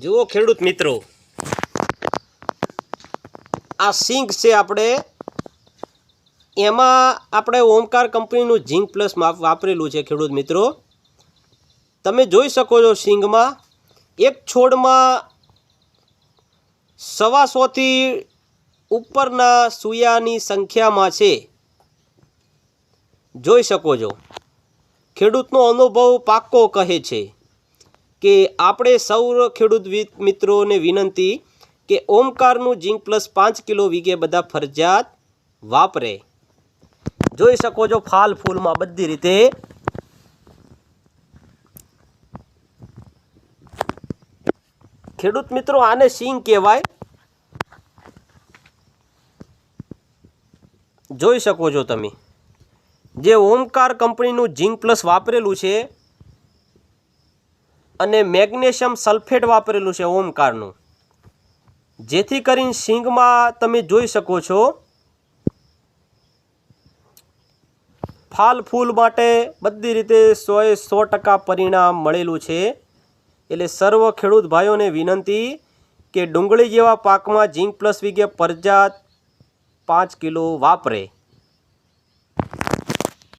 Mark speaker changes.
Speaker 1: જુઓ ખેડૂત મિત્રો. આ સિંક છે આપણે. એમાં આપણે ઓમકાર કંપનીનું ઝીંક પ્લસ વાપરેલું છે ખેડૂત મિત્રો. તમે જોઈ શકો છો સિંગમાં એક છોડમાં સવાસોથી ઉપરના સૂયાની સંખ્યામાં છે. જોઈ શકો છો. ખેડૂતનો અનુભવ પાક્કો કહે છે. કે આપણે સૌ ખેડૂત મિત્રોને વિનંતી કે ઓમકારનું ઝીંક પ્લસ પાંચ કિલો વીઘે બધા ફરજિયાત વાપરે. જોઈ શકો છો ફાલ ફૂલમાં બધી રીતે ખેડૂત મિત્રો આને સિંગ કહેવાય. જોઈ શકો છો તમે. જે ઓમકાર કંપનીનું ઝીંક પ્લસ વાપરેલું છે અને મેગ્નેશિયમ સલ્ફેટ વાપરેલું છે ઓમકારનું. જેથી કરીને સિંગમાં તમે જોઈ શકો છો, ફાલ ફૂલ માટે બધી રીતે સોએ સો ટકા પરિણામ મળેલું છે. એટલે સર્વ ખેડૂત ભાઈઓને વિનંતી કે ડુંગળી જેવા પાકમાં ઝીંક પ્લસ વિગે પરજાત પાંચ કિલો વાપરે.